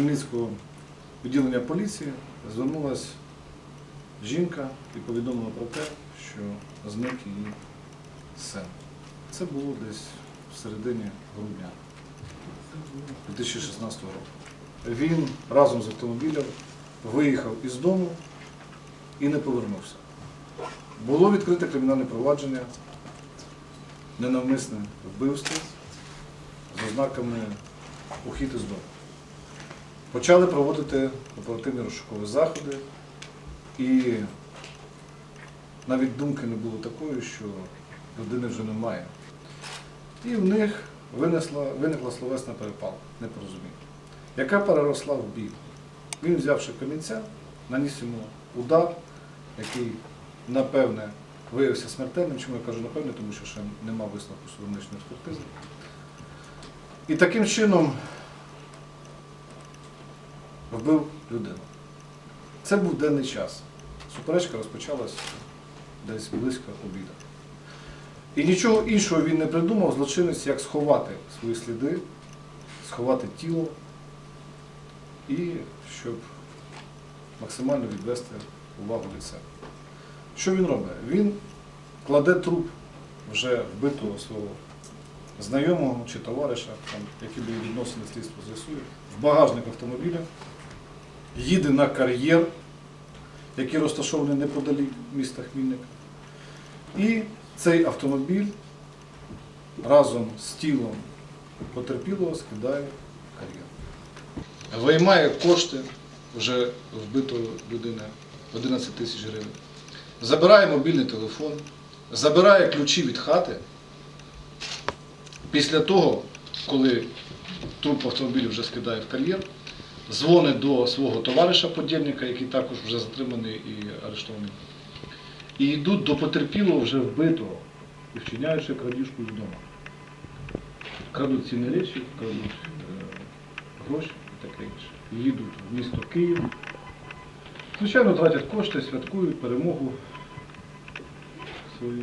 Хмельницького відділення поліції звернулася жінка і повідомила про те, що зник її син. Це було десь в середині грудня 2016 року. Він разом з автомобілем виїхав із дому і не повернувся. Було відкрите кримінальне провадження, ненавмисне вбивство з ознаками ухід із дому. Почали проводити оперативні розшукові заходи, і навіть думки не було такої, що людини вже немає. І в них винесла, виникла словесна перепалка, непорозуміння, яка переросла в бій. Він, взявши камінця, наніс йому удар, який, напевне, виявився смертельним. Чому я кажу напевне, тому що ще нема висновку судовничної експертизи. І таким чином вбив людину. Це був денний час. Суперечка розпочалась десь близько обіду. І нічого іншого він не придумав, злочинець, як сховати свої сліди, сховати тіло і щоб максимально відвести увагу від себе. Що він робить? Він кладе труп вже вбитого свого знайомого чи товариша, там, які були відносини слідство з'ясує, в багажник автомобіля, їде на кар'єр, який розташований неподалік міста Хмільника. І цей автомобіль разом з тілом потерпілого скидає кар'єр. Виймає кошти вже вбитої людини 11 тисяч гривень. Забирає мобільний телефон, забирає ключі від хати. Після того, коли труп автомобілю вже скидає в кар'єр, дзвонить до свого товариша подільника, який також вже затриманий і арештований. І йдуть до потерпілого вже вбитого і вчиняючи крадіжку вдома. Крадуть цінні речі, крадуть е, гроші і таке інше. Їдуть в місто Київ. Звичайно, тратять кошти, святкують перемогу свою.